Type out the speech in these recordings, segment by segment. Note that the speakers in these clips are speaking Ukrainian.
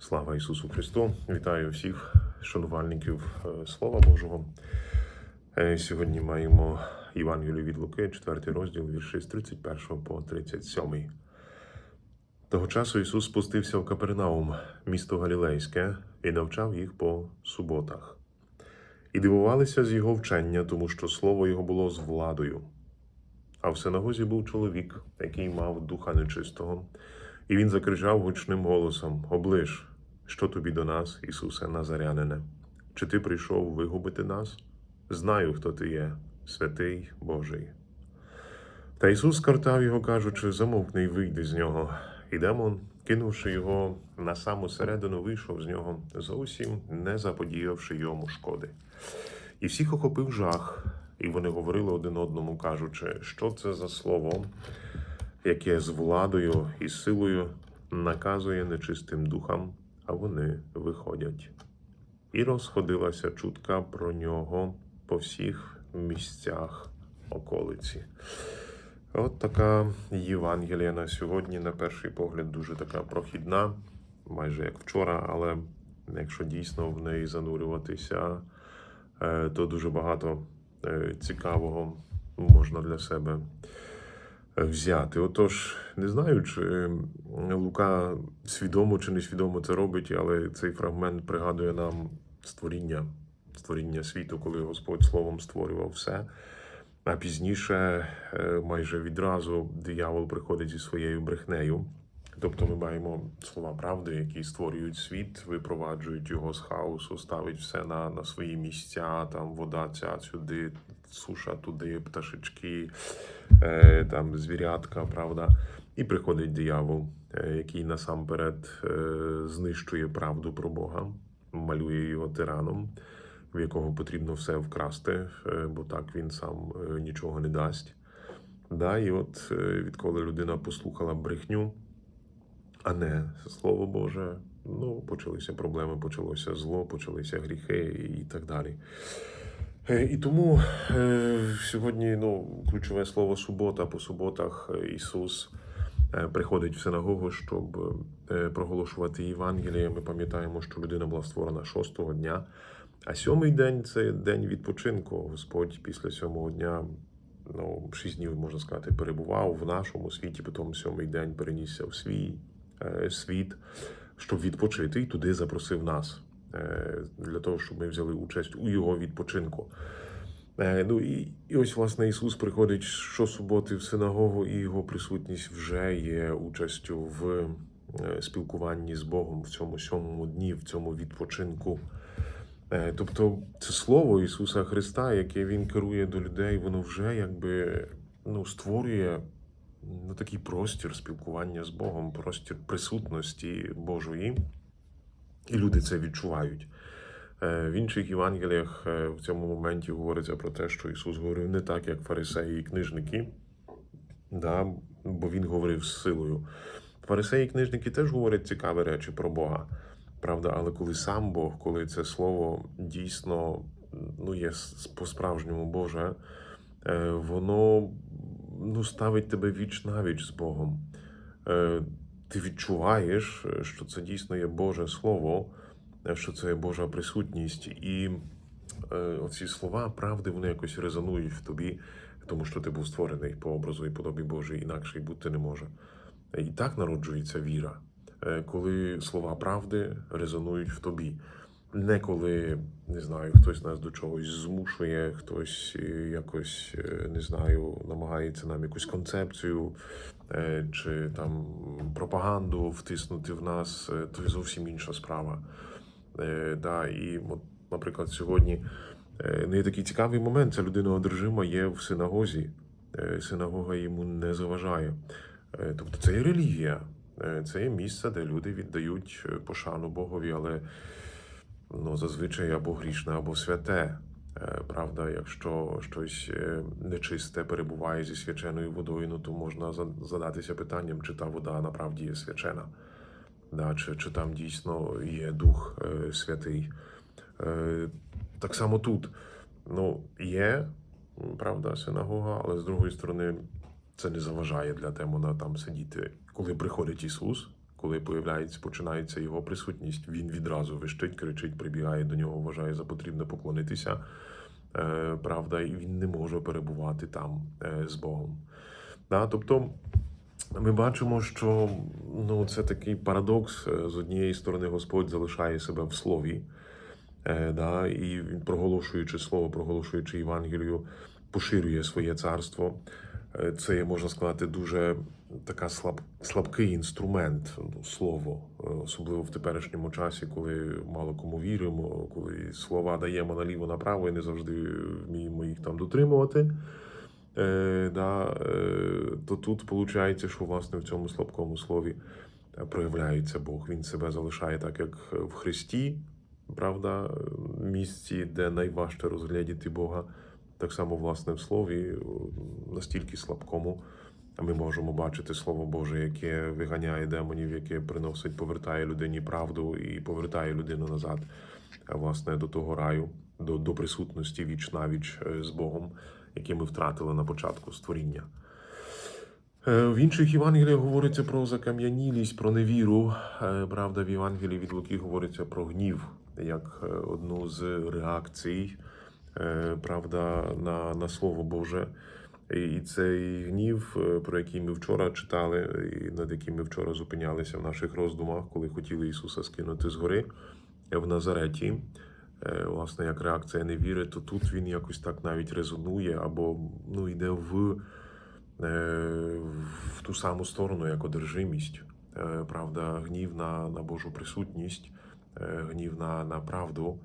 Слава Ісусу Христу! Вітаю всіх шанувальників е, Слова Божого. Е, Сьогодні маємо Євангелію від Луки, 4 розділ, вірші з 31 по 37. Того часу Ісус спустився в Капернаум, місто Галілейське, і навчав їх по суботах. І дивувалися з його вчення, тому що слово його було з владою. А в синагозі був чоловік, який мав духа нечистого, і він закричав гучним голосом: Оближ, що тобі до нас, Ісусе Назарянине? Чи ти прийшов вигубити нас? Знаю, хто ти є, святий Божий. Та Ісус картав його, кажучи, замовкни й вийди з нього. І демон, кинувши його на саму середину, вийшов з нього, зовсім не заподіявши йому шкоди. І всіх охопив жах, і вони говорили один одному, кажучи, що це за слово, яке з владою і силою наказує нечистим духам, а вони виходять. І розходилася чутка про нього по всіх місцях околиці. От така Євангелія на сьогодні, на перший погляд, дуже така прохідна, майже як вчора, але якщо дійсно в неї занурюватися, е, то дуже багато е, цікавого можна для себе взяти. Отож, не знаю, чи е, Лука свідомо чи несвідомо це робить, але цей фрагмент пригадує нам створіння, створіння світу, коли Господь словом створював все. А пізніше, е, майже відразу, диявол приходить зі своєю брехнею. Тобто ми маємо слова правди, які створюють світ, випроваджують його з хаосу, ставить все на, на свої місця, там вода ця сюди, суша туди, пташечки, е, там звірятка, правда. І приходить диявол, е, який насамперед е, знищує правду про Бога, малює його тираном, в якого потрібно все вкрасти, е, бо так він сам е, нічого не дасть. Да, і от е, відколи людина послухала брехню, а не слово Боже, ну, почалися проблеми, почалося зло, почалися гріхи і так далі. Е, І тому е, сьогодні ну, ключове слово субота. По суботах Ісус е, приходить в синагогу, щоб проголошувати Євангеліє. Ми пам'ятаємо, що людина була створена шостого дня, а сьомий день це день відпочинку. Господь після сьомого дня, ну, шість днів, можна сказати, перебував в нашому світі, потім сьомий день перенісся в свій світ, щоб відпочити, і туди запросив нас е, для того, щоб ми взяли участь у його відпочинку. Е, Ну і, і ось власне Ісус приходить щосуботи в синагогу, і його присутність вже є участю в е, спілкуванні з Богом в цьому сьомому дні, в цьому відпочинку. Е, Тобто це слово Ісуса Христа, яке Він керує до людей, воно вже якби ну, створює ну, такий простір спілкування з Богом, простір присутності Божої, і люди це відчувають. Е, В інших Євангеліях е, в цьому моменті говориться про те, що Ісус говорив не так, як фарисеї і книжники, да, бо Він говорив з силою. Фарисеї і книжники теж говорять цікаві речі про Бога. Правда, але коли сам Бог, коли це слово дійсно ну, є по-справжньому Боже, е, воно ну, ставить тебе віч навіч з Богом. Е, Ти відчуваєш, е, що це дійсно є Боже Слово, е, що це є Божа присутність. І е, оці слова правди вони якось резонують в тобі, тому що ти був створений по образу і подобі Божій, інакше й бути не може. І так народжується віра, е, коли слова правди резонують в тобі. Не коли не знаю, хтось нас до чогось змушує, хтось е, якось е, не знаю, намагається нам якусь концепцію е, чи там пропаганду втиснути в нас, то зовсім інша справа. Да, і от, наприклад, сьогодні е, ну, є такий цікавий момент. Ця людина одержима є в синагозі. Синагога йому не заважає. Тобто це є релігія, це є місце, де люди віддають пошану Богові, але ну, зазвичай або грішне, або святе. Е, Правда, якщо щось е, нечисте перебуває зі свяченою водою, ну то можна задатися питанням, чи та вода направді є свячена, да, чи, чи там дійсно є Дух е, Святий. Так само тут ну, є, правда, синагога, але з другої сторони, це не заважає для демона там сидіти. Коли приходить Ісус, коли появляється, починається його присутність, він відразу вищить, кричить, прибігає до нього, вважає за потрібне поклонитися. Е, правда, і він не може перебувати там е, з Богом. Да, тобто ми бачимо, що ну, це такий парадокс. Е, З однієї сторони, Господь залишає себе в слові, да, і проголошуючи слово, проголошуючи Євангелію, поширює своє царство. Е, Це є, можна сказати, дуже така слаб, слабкий інструмент, ну, слово, е, особливо в теперішньому часі, коли мало кому віримо, коли слова даємо наліво направо і не завжди вміємо їх там дотримувати. Е, да, е, то тут виходить, що власне в цьому слабкому слові е, проявляється Бог. Він себе залишає так, як в Христі, правда, місці, де найважче розглядіти Бога. Так само, власне, в слові, настільки слабкому, ми можемо бачити Слово Боже, яке виганяє демонів, яке приносить, повертає людині правду і повертає людину назад, власне, до того раю, до, до присутності віч навіч е, з Богом, які ми втратили на початку створіння. Е, В інших Євангеліях говориться про закам'янілість, про невіру. Е, Правда, в Євангелії від Луки говориться про гнів як е, одну з реакцій, е, правда, на, на Слово Боже. І цей гнів, е, про який ми вчора читали, і над яким ми вчора зупинялися в наших роздумах, коли хотіли Ісуса скинути з гори е, в Назареті, е, власне, як реакція невіри, то тут він якось так навіть резонує або ну, йде в, е, в ту саму сторону, як одержимість. Е, Правда, гнів на, на Божу присутність, е, гнів на, на правду.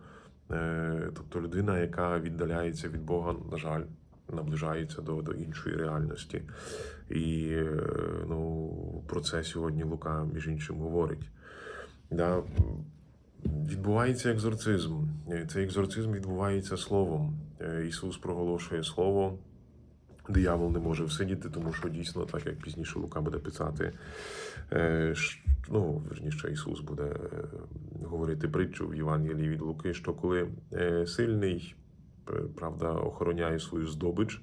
Е, Тобто людина, яка віддаляється від Бога, на жаль, наближається до, до іншої реальності. І е, ну, про це сьогодні Лука, між іншим, говорить. Да, відбувається екзорцизм. Цей екзорцизм відбувається словом. Е, Ісус проголошує слово. Диявол не може всидіти, тому що дійсно, так як пізніше Лука буде писати, е, ну, верніше, Ісус буде е, говорити притчу в Євангелії від Луки, що коли е, сильний, правда, охороняє свою здобич,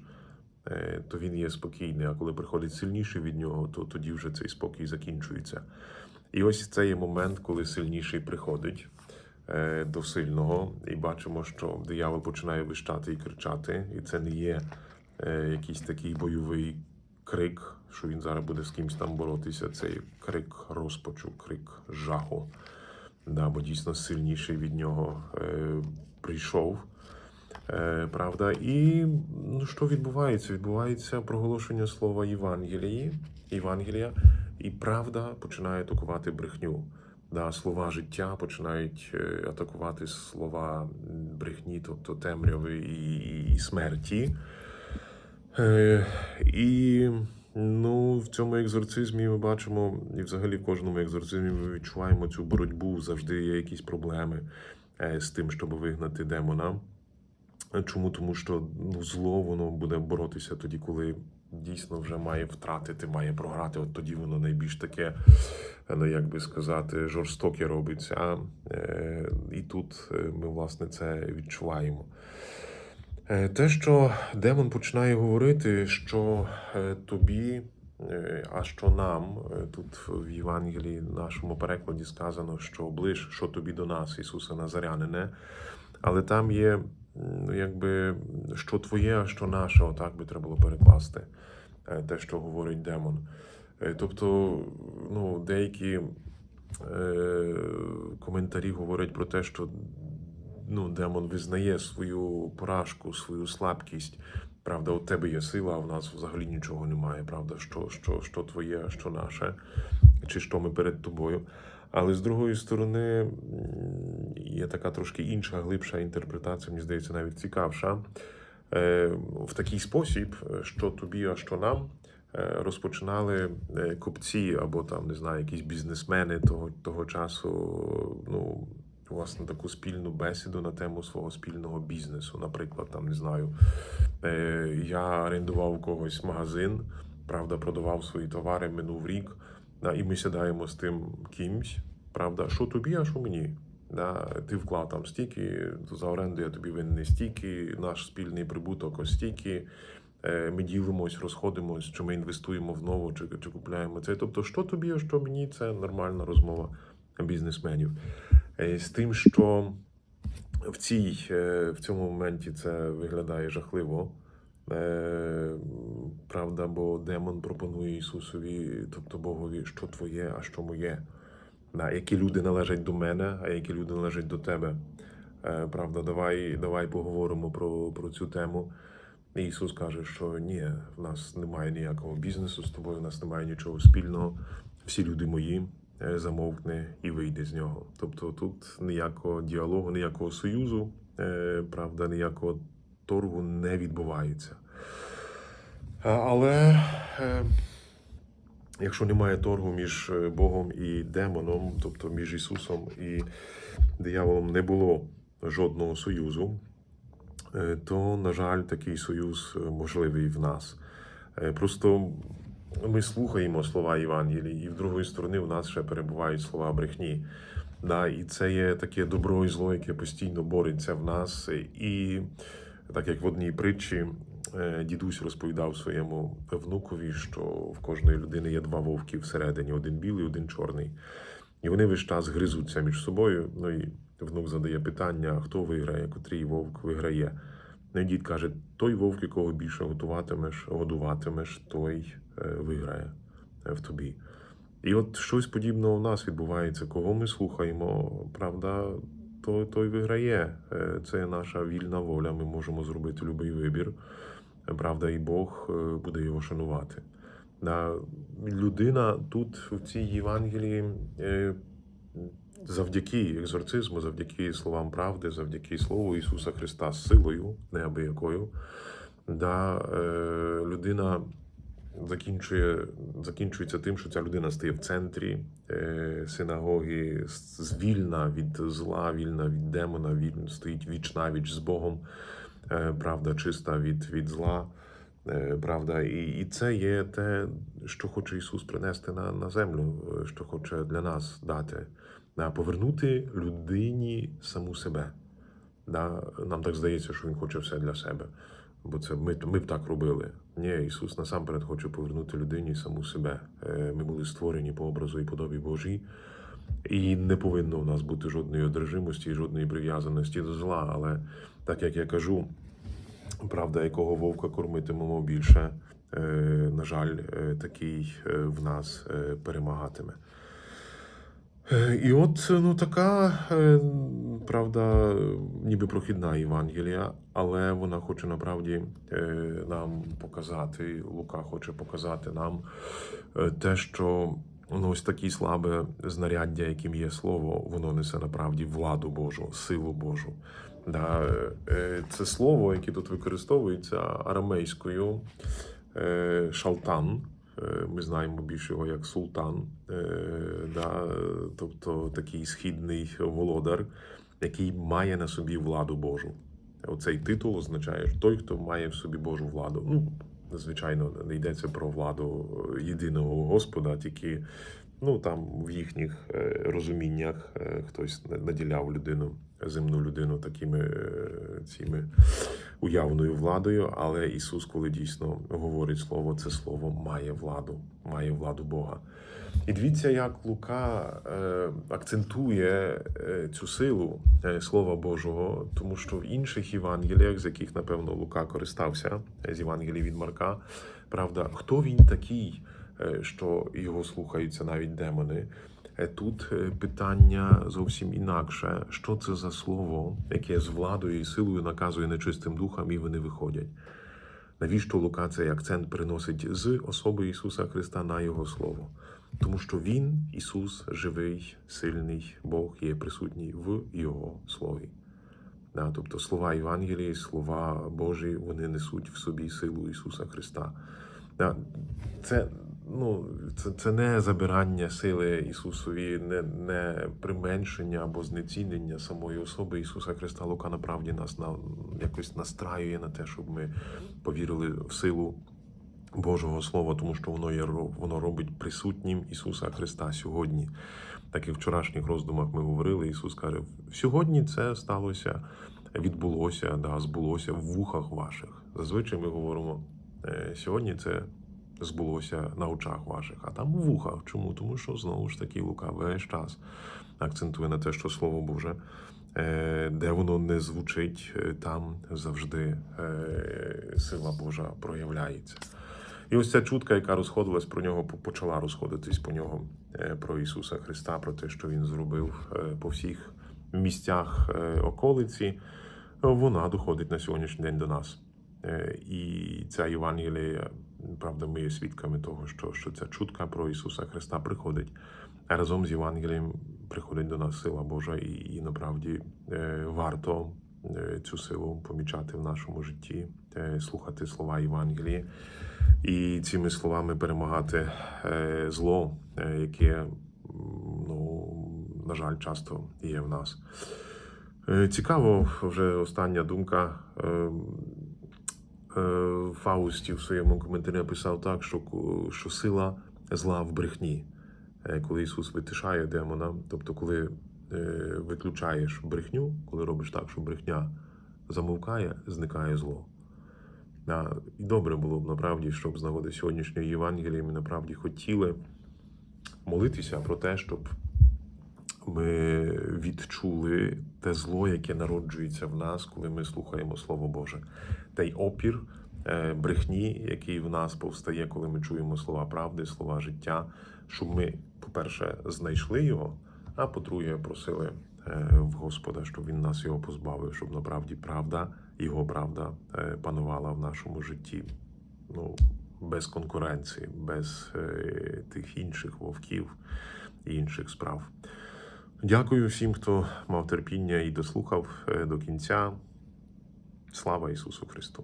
то він є спокійний. А коли приходить сильніший від нього, то тоді вже цей спокій закінчується. І ось це є момент, коли сильніший приходить до сильного, і бачимо, що диявол починає вищати і кричати, і це не є якийсь такий бойовий крик, що він зараз буде з кимось там боротися. Це є крик розпачу, крик жаху. Да, бо дійсно сильніший від нього е, прийшов. Е, правда, і ну, що відбувається? Відбувається проголошення слова Євангелії, Євангелія, і правда починає атакувати брехню. Да, слова життя починають е, атакувати слова брехні, тобто темряви і, і, і смерті. Е, і ну, в цьому екзорцизмі ми бачимо, і взагалі в кожному екзорцизмі ми відчуваємо цю боротьбу, завжди є якісь проблеми е, з тим, щоб вигнати демона. Чому? Тому що ну, зло воно буде боротися тоді, коли дійсно вже має втратити, має програти. От тоді воно найбільш таке, ну як би сказати, жорстоке робиться. Е, І тут ми, власне, це відчуваємо. Е, Те, що демон починає говорити, що е, тобі, е, а що нам, тут в Євангелії, нашому перекладі сказано, що ближ, що тобі до нас, Ісуса Назарянине, але там є, ну, якби, що твоє, а що наше, отак би треба було перекласти те, що говорить демон. Тобто, ну, деякі коментарі говорять про те, що ну, демон визнає свою поражку, свою слабкість. Правда, у тебе є сила, а в нас взагалі нічого немає. Правда, що, що, що твоє, що наше, чи що ми перед тобою. Але з другої сторони, є така трошки інша, глибша інтерпретація, мені здається, навіть цікавша. Е, В такий спосіб, е, що тобі, а що нам, е, розпочинали купці або там, не знаю, якісь бізнесмени того, того часу, ну, власне, таку спільну бесіду на тему свого спільного бізнесу. Наприклад, там, не знаю, е, я орендував когось магазин, правда, продавав свої товари, минув рік, да, і ми сідаємо з тим кимсь, правда, що тобі, а що мені. Да, ти вклав там стільки, за оренду я тобі винний стільки, наш спільний прибуток ось стільки. е, ми ділимось, розходимось, чи ми інвестуємо в нову, чи, чи купляємо це. Тобто, що тобі, а що мені, це нормальна розмова бізнесменів. Е, З тим, що в, цій, е, в цьому моменті це виглядає жахливо. Е, Правда, бо демон пропонує Ісусові, тобто Богові, що твоє, а що моє. Які люди належать до мене, а які люди належать до тебе. Правда, давай, давай поговоримо про, про цю тему. Ісус каже, що ні, в нас немає ніякого бізнесу з тобою, в нас немає нічого спільного. Всі люди мої, е, замовкни і вийди з нього. Тобто тут ніякого діалогу, ніякого союзу, е, правда, ніякого торгу не відбувається. Але е, якщо немає торгу між Богом і демоном, тобто між Ісусом і дияволом не було жодного союзу, то, на жаль, такий союз можливий в нас. Просто ми слухаємо слова Євангелії, і в другої сторони в нас ще перебувають слова брехні. Да, і це є таке добро і зло, яке постійно бореться в нас. І так як в одній притчі е, дідусь розповідав своєму внукові, що в кожної людини є два вовки всередині: один білий, один чорний. І вони весь час гризуться між собою. Ну і внук задає питання: хто виграє, котрий вовк виграє. І дід каже: той вовк, якого більше готуватимеш, годуватимеш, той е, виграє е, в тобі. І от щось подібного у нас відбувається. Кого ми слухаємо, правда, той, той виграє. Е, Це наша вільна воля. Ми можемо зробити будь-який вибір. Правда, і Бог буде його шанувати. Людина тут, в цій Євангелії, завдяки екзорцизму, завдяки словам правди, завдяки Слову Ісуса Христа силою, неабиякою, да, е, людина закінчує, закінчується тим, що ця людина стає в центрі е, синагоги, звільна від зла, вільна від демона, вільна, стоїть віч навіч з Богом, е, правда, чиста від, від зла. Е, Правда, і, і це є те, що хоче Ісус принести на, на землю, е, що хоче для нас дати, Да, повернути людині саму себе. Да, нам так здається, що Він хоче все для себе. Бо це ми, ми б так робили. Ні, Ісус насамперед хоче повернути людині саму себе. Е, Ми були створені по образу і подобі Божій. І не повинно у нас бути жодної одержимості, жодної прив'язаності до зла. Але так як я кажу, правда, якого вовка кормитимемо більше, е, на жаль, е, такий е, в нас перемагатиме. І от ну така правда, ніби прохідна Євангелія, але вона хоче направді нам показати, Лука хоче показати нам те, що ну, ось такі слабе знаряддя, яким є слово, воно несе направді владу Божу, силу Божу. Да, е, це слово, яке тут використовується арамейською е, шалтан. Е, Ми знаємо більше його як султан, да, тобто такий східний володар, який має на собі владу Божу. Оцей титул означає той, хто має в собі Божу владу. Ну, звичайно, не йдеться про владу єдиного Господа, тільки ну, там в їхніх розуміннях хтось наділяв людину, земну людину такими е, цими уявною владою, але Ісус, коли дійсно говорить слово, це слово має владу, має владу Бога. І дивіться, як Лука е, акцентує е, цю силу Слова Божого, тому що в інших Євангеліях, з яких, напевно, Лука користався, з Євангелії від Марка, правда, хто він такий, що його слухаються навіть демони? Е, Тут е, питання зовсім інакше. Що це за слово, яке з владою і силою наказує нечистим духам, і вони виходять? Навіщо Лука цей акцент приносить з особи Ісуса Христа на Його Слово? Тому що Він, Ісус, живий, сильний Бог, є присутній в Його Слові. Да, тобто слова Євангелії, слова Божі, вони несуть в собі силу Ісуса Христа. Да, це, ну, це, це не забирання сили Ісусові, не, не применшення або знецінення самої особи Ісуса Христа. Лука направді нас на, якось настраює на те, щоб ми повірили в силу Божого Слова, тому що воно є воно робить присутнім Ісуса Христа сьогодні. Так і в вчорашніх роздумах ми говорили. Ісус каже: сьогодні це сталося, відбулося, да, збулося в вухах ваших. Зазвичай ми говоримо Е, Сьогодні це збулося на очах ваших, а там у вухах. Чому? Тому що знову ж таки Лука весь час акцентує на те, що Слово Боже, е, де воно не звучить, е, там завжди е, сила Божа проявляється. І ось ця чутка, яка розходилась про нього, почала розходитись по нього про Ісуса Христа, про те, що Він зробив по всіх місцях околиці, вона доходить на сьогоднішній день до нас. І ця Євангелія, правда, ми є свідками того, що, що ця чутка про Ісуса Христа приходить. А разом з Євангелієм приходить до нас сила Божа, і, і насправді е, варто е, цю силу помічати в нашому житті, е, слухати слова Євангелії і цими словами перемагати е, зло, е, яке, ну, на жаль, часто є в нас. Е, Цікаво, вже остання думка. Е, е, в своєму коментарі написав так, що, що сила зла в брехні. Е, Коли Ісус витишає демона, тобто, коли е, виключаєш брехню, коли робиш так, що брехня замовкає, зникає зло. І добре було б направді, щоб з нагоди сьогоднішньої Євангелії ми направді хотіли молитися про те, щоб ми відчули те зло, яке народжується в нас, коли ми слухаємо Слово Боже. Той опір е, брехні, який в нас повстає, коли ми чуємо слова правди, слова життя, щоб ми, по-перше, знайшли його, а по-друге, просили е, в Господа, щоб він нас його позбавив, щоб направді правда, його правда е, панувала в нашому житті. Ну, без конкуренції, без тих інших вовків і інших справ. Дякую всім, хто мав терпіння і дослухав е, до кінця. Слава Ісусу Христу!